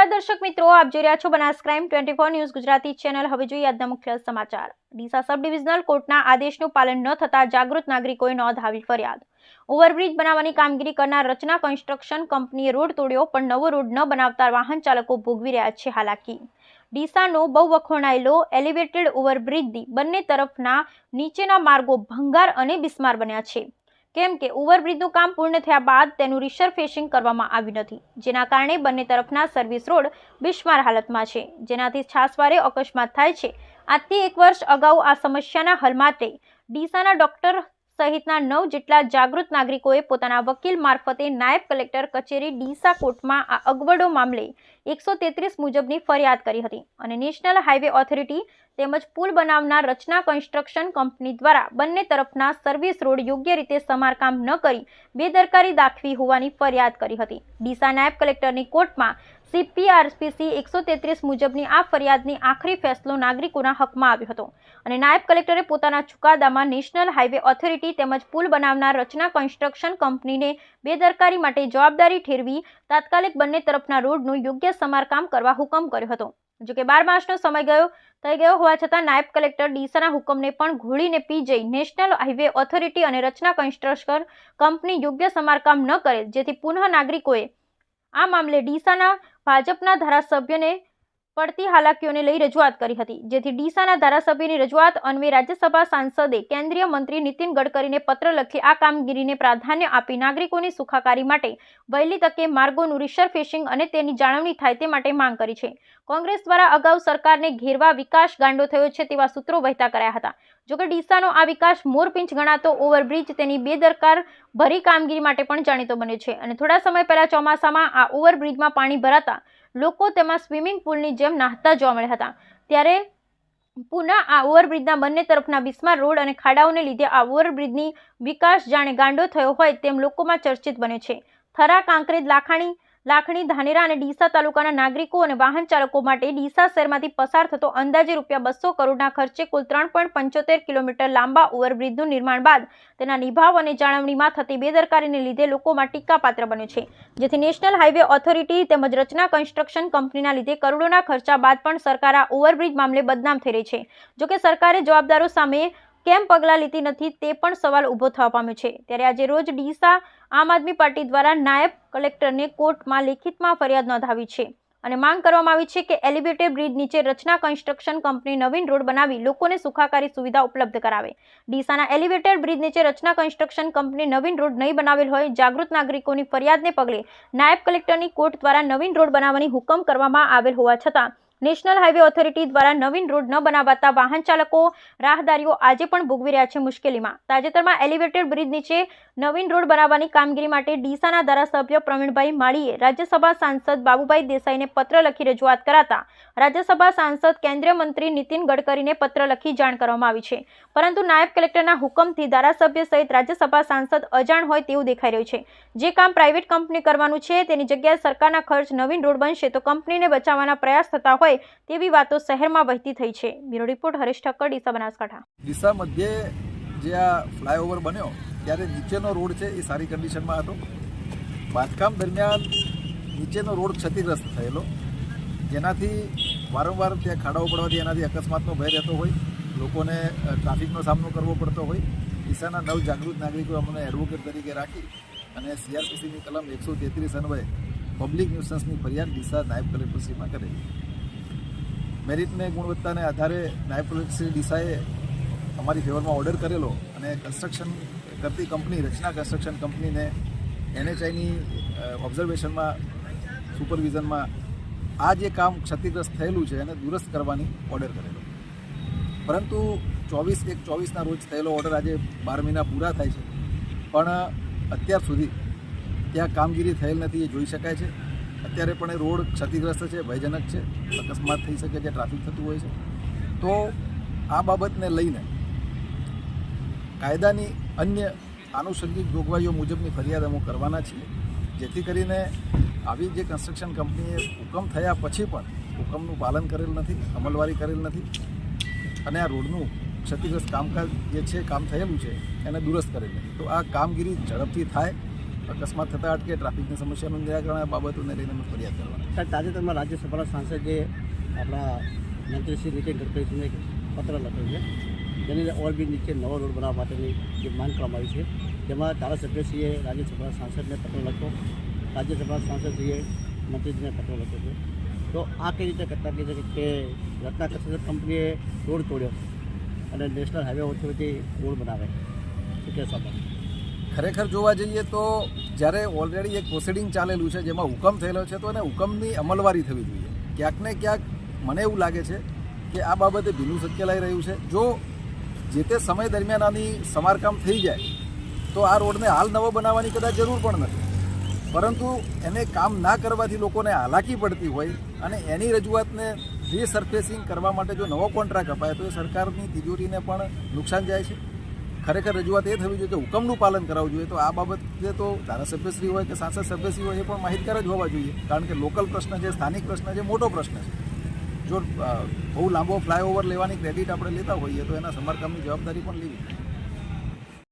નમસ્કાર દર્શક મિત્રો, આપ જોઈ રહ્યા છો Banas crime twenty four news Gujarati channel. હવે જોઈએ આજના મુખ્ય સમાચાર. ડીસા સબ ડિવિઝનલ કોર્ટના આદેશનું પાલન ન થતા જાગૃત નાગરિકોએ નોંધાવી ફરિયાદ. ઓવરબ્રિજ બનાવવાની કામગીરી કરનાર રચના કન્સ્ટ્રક્શન કંપનીએ રોડ તોડ્યો, પણ નવો રોડ ન બનાવતા વાહન ચાલકો ભોગવી રહ્યા છે હાલાકી. ડીસાનો બહુ વખોણાયેલો એલિવેટેડ ઓવરબ્રિજની બંને તરફના નીચેના માર્ગો ભંગાર અને બિસ્માર બન્યા છે. કેમ કે ઓવરબ્રિજનું કામ પૂર્ણ થયા બાદ તેનું રિસરફેસિંગ કરવામાં આવ્યું નથી, જેના કારણે બંને તરફના સર્વિસ રોડ બિસ્માર હાલતમાં છે. જેનાથી છાસવારે અકસ્માત થાય છે. આજથી એક વર્ષ અગાઉ આ સમસ્યાના હલ માટે ડીસાના ડોક્ટર સહિતના નવ જેટલા જાગૃત નાગરિકોએ પોતાના વકીલ મારફતે નાયબ કલેક્ટર કચેરી ડીસા કોર્ટમાં આ અગવડો મામલે એકસો મુજબની ફરિયાદ કરી હતી અને નેશનલ હાઈવે ઓથોરિટી તેમજ પુલ બનાવનાર રચના કન્સ્ટ્રક્શન કંપની દ્વારા બંને તરફના સર્વિસ રોડ યોગ્ય રીતે સમારકામ ન કરી બેદરકારી દાખવી હોવાની ફરિયાદ કરી હતી. ડીસા નાયબ કલેક્ટરની કોર્ટમાં સીપીઆરપીસી એકસો તેત્રીસ મુજબની આ ફરિયાદની આખરી ફેસલો નાગરિકોના હકમાં આવ્યો હતો. અને નાયબ કલેક્ટરે પોતાના ચુકાદામાં નેશનલ હાઈવે ઓથોરિટી તેમજ પુલ બનાવનાર રચના કન્સ્ટ્રક્શન કંપનીને બેદરકારી માટે જવાબદારી ઠેરવી તાત્કાલિક બંને તરફના રોડનું યોગ્ય સમારકામ કરવા હુકમ કર્યો હતો. જોકે બાર માસનો સમય ગયો, થઈ ગયો. હોવા છતાં નાયબ કલેક્ટર ડીસાના હુકમને પણ ઘોળીને પી જઈ નેશનલ હાઈવે ઓથોરિટી અને રચના કન્સ્ટ્રક્શન કંપની યોગ્ય સમારકામ ન કરે, જેથી પુનઃ નાગરિકોએ આ મામલે ડીસાના ભાજપના ધારાસભ્યને પડતી હાલાકીઓને લઈ રજૂઆત કરી હતી. જેથી ડીસાના ધારાસભ્યની રજૂઆત અન્વે રાજ્યસભા સાંસદે કેન્દ્રીય મંત્રી નીતિન ગડકરીને પત્ર લખી આ કામગીરીને પ્રાધાન્ય આપી નાગરિકોની સુખાકારી માટે વહેલી તકે માર્ગોનું રિસરફેસિંગ અને તેની જાળવણી થાય તે માટે માંગ કરી છે. કોંગ્રેસ દ્વારા અગાઉ સરકારને ઘેરવા વિકાસ ગાંડો થયો છે તેવા સૂત્રો વહેતા કર્યા હતા. જોકે ડીસાનો આ વિકાસ મોરપિંચ ગણાતો ઓવરબ્રિજ તેની બેદરકાર ભરી કામગીરી માટે પણ જાણીતો બન્યો છે. અને થોડા સમય પહેલા ચોમાસામાં આ ઓવરબ્રિજમાં પાણી ભરાતા લોકો તેમાં સ્વિમિંગ પુલની જેમ નાહતા જોવા મળ્યા હતા. ત્યારે પુના આ ઓવરબ્રિજના બંને તરફના બિસ્માર રોડ અને ખાડાઓને લીધે આ ઓવરબ્રિજની વિકાસ જાણે ગાંડો થયો હોય તેમ લોકોમાં ચર્ચિત બને છે. થરા, કાંકરેજ, લાખાણી લાખણી, ધાનેરા અને ડીસા તાલુકાના નાગરિકો અને વાહન ચાલકો માટે ડીસા શહેરમાંથી પસાર થતો અંદાજે રૂપિયા બસો કરોડના ખર્ચે કુલ ત્રણ પંચોતેર કિલોમીટર લાંબા ઓવરબ્રિજનું નિર્માણ બાદ તેના નિભાવ અને જાળવણીમાં થતી બેદરકારીને લીધે લોકોમાં ટીકાપાત્ર બન્યો છે. જેથી નેશનલ હાઈવે ઓથોરિટી તેમજ રચના કન્સ્ટ્રક્શન કંપનીના લીધે કરોડોના ખર્ચા બાદ પણ સરકાર આ ઓવરબ્રિજ મામલે બદનામ થઈ રહી છે. જોકે સરકારે જવાબદારો સામે કેમ પગલાં લીધી નથી તે પણ સવાલ ઊભો થવા પામ્યો છે. ત્યારે આજે રોજ ડીસા આમ આદમી પાર્ટી દ્વારા નાયબ કલેક્ટરને કોર્ટમાં લેખિતમાં ફરિયાદ નોંધાવી છે. અને માંગ કરવામાં આવી છે કે એલિવેટેડ બ્રિજ નીચે રચના કન્સ્ટ્રક્શન કંપની નવીન રોડ બનાવી લોકોને સુખાકારી સુવિધા ઉપલબ્ધ કરાવે. ડીસાના એલિવેટેડ બ્રિજ નીચે રચના કન્સ્ટ્રક્શન કંપની નવીન રોડ નહીં બનાવેલ હોય, જાગૃત નાગરિકોની ફરિયાદને પગલે નાયબ કલેક્ટરની કોર્ટ દ્વારા નવીન રોડ બનાવવાની હુકમ કરવામાં આવેલ હોવા છતાં નેશનલ હાઈવે ઓથોરિટી દ્વારા નવીન રોડ ન બનાવાતા વાહન ચાલકો રાહદારીઓ આજે પણ ભોગવી રહ્યા છે મુશ્કેલીમાં. તાજેતરમાં એલિવેટેડ બ્રિજ નીચે નવીન રોડ બનાવવાની કામગીરી માટે ડીસાના ધારાસભ્ય પ્રવીણભાઈ માળીએ રાજ્યસભા સાંસદ બાબુભાઈ દેસાઈને પત્ર લખી રજૂઆત કરાતા રાજ્યસભા સાંસદ કેન્દ્રીય મંત્રી નીતિન ગડકરીને પત્ર લખી જાણ કરવામાં આવી છે. પરંતુ નાયબ કલેક્ટરના હુકમથી ધારાસભ્ય સહિત રાજ્યસભા સાંસદ અજાણ હોય તેવું દેખાઈ રહ્યું છે. જે કામ પ્રાઇવેટ કંપની કરવાનું છે તેની જગ્યાએ સરકારના ખર્ચ નવીન રોડ બનશે તો કંપનીને બચાવવાના પ્રયાસ થતા હોય તેવી વાતો શહેરમાં વહેતી થઈ છે. Bureau report Harish Thakkar, Deesa Banaskantha. Deesa મધ્યે જે આ ફ્લાયઓવર બન્યો, ત્યારે નીચેનો રોડ છે એ સારી કન્ડિશનમાં હતો. બાંધકામ દરમિયાન નીચેનો રોડ ક્ષતિગ્રસ્ત થયેલો. જેનાથી વારંવાર ત્યાં ખાડાઓ પડવાથી એનાથી અકસ્માતનો ભય રહેતો હોય, લોકોને ટ્રાફિકનો સામનો કરવો પડતો હોય. ડીસાના નવ જાગૃત નાગરિકો અમને એડવોકેટ તરીકે રાખી અને સીઆરપીસીની કલમ એકસો તેત્રીસ અન્વયે પબ્લિક ન્યુસન્સની ફરિયાદ ડીસા નાયબ કલેક્ટરશ્રીમાં કરેલી. મેરિટને ગુણવત્તાને આધારે નાયબ કલેક્ટર ડીસાએ અમારી ફેવરમાં ઓર્ડર કરેલો અને કન્સ્ટ્રક્શન કરતી કંપની, રચના કન્સ્ટ્રક્શન કંપનીને એનએચઆઈની ઓબ્ઝર્વેશનમાં સુપરવિઝનમાં આ જે કામ ક્ષતિગ્રસ્ત થયેલું છે એને દુરસ્ત કરવાની ઓર્ડર કરેલો. પરંતુ ચોવીસ એક ચોવીસના રોજ થયેલો ઓર્ડર આજે બાર મહિના પૂરા થાય છે. પણ અત્યાર સુધી ત્યાં કામગીરી થયેલ નથી એ જોઈ શકાય છે. અત્યારે પણ એ રોડ ક્ષતિગ્રસ્ત છે, ભયજનક છે, અકસ્માત થઈ શકે છે, ટ્રાફિક થતું હોય છે. તો આ બાબતને લઈને કાયદાની અન્ય આનુષંગિક જોગવાઈઓ મુજબની ફરિયાદ અમે કરવાના છીએ. જેથી કરીને આવી જે કન્સ્ટ્રક્શન કંપનીએ હુકમ થયા પછી પણ હુકમનું પાલન કરેલ નથી, અમલવારી કરેલ નથી અને આ રોડનું ક્ષતિગ્રસ્ત કામકાજ જે છે, કામ થયેલું છે, એને દુરસ્ત કરેલ નથી. તો આ કામગીરી ઝડપથી થાય અકસ્માત થતા અટકે ટ્રાફિકની સમસ્યાનું નિરાકરણ આ બાબતોને લઈને અમે ફરિયાદ સાહેબ તાજેતરમાં રાજ્યસભાના સાંસદ જે આપણા મંત્રી શ્રી નીતિન ગડકરીજીને પત્ર લખ્યો છે જેની ઓવરબ્રિજ નીચે નવો રોડ બનાવવા માટેની જે માંગ કરવામાં આવી છે તેમાં ધારાસભ્યશ્રીએ રાજ્યસભાના સાંસદને પત્ર લખ્યો રાજ્યસભાના સાંસદશ્રીએ મંત્રીજીને પત્ર લખ્યો છે. તો આ કઈ રીતે ઘટના કહી છે કે રત્ના કન્સ્ટ્રક્શન કંપનીએ રોડ તોડ્યો અને નેશનલ હાઈવે ઓથોરિટી રોડ બનાવે શું કહેશો ખરેખર જોવા જઈએ તો જ્યારે ઓલરેડી એક પ્રોસિડિંગ ચાલેલું છે, જેમાં હુકમ થયેલો છે, તો એને હુકમની અમલવારી થવી જોઈએ. ક્યાંક ને ક્યાંક મને એવું લાગે છે કે આ બાબતે ભીનું સત્કેલાઈ રહ્યું છે. જો જે તે સમય દરમિયાન આની સમારકામ થઈ જાય, તો આ રોડને હાલ નવો બનાવવાની કદાચ જરૂર પણ નથી. પરંતુ એને કામ ના કરવાથી લોકોને હાલાકી પડતી હોય અને એની રજૂઆતને રીસર્ફેસિંગ કરવા માટે જો નવો કોન્ટ્રાક્ટ અપાય, તો એ સરકારની તિજોરીને પણ નુકસાન જાય છે. ખરેખર રજૂઆત એ થવી જોઈએ કે હુકમનું પાલન કરાવવું જોઈએ. તો આ બાબતે તો ધારાસભ્યશ્રી હોય કે સાંસદ સભ્યશ્રી હોય એ પણ માહિતગાર જ હોવા જોઈએ. કારણ કે લોકલ પ્રશ્ન છે, સ્થાનિક પ્રશ્ન છે, મોટો પ્રશ્ન છે. જો બહુ લાંબો ફ્લાયઓવર લેવાની ક્રેડિટ આપણે લેતા હોઈએ તો એના સમારકામની જવાબદારી પણ લેવી.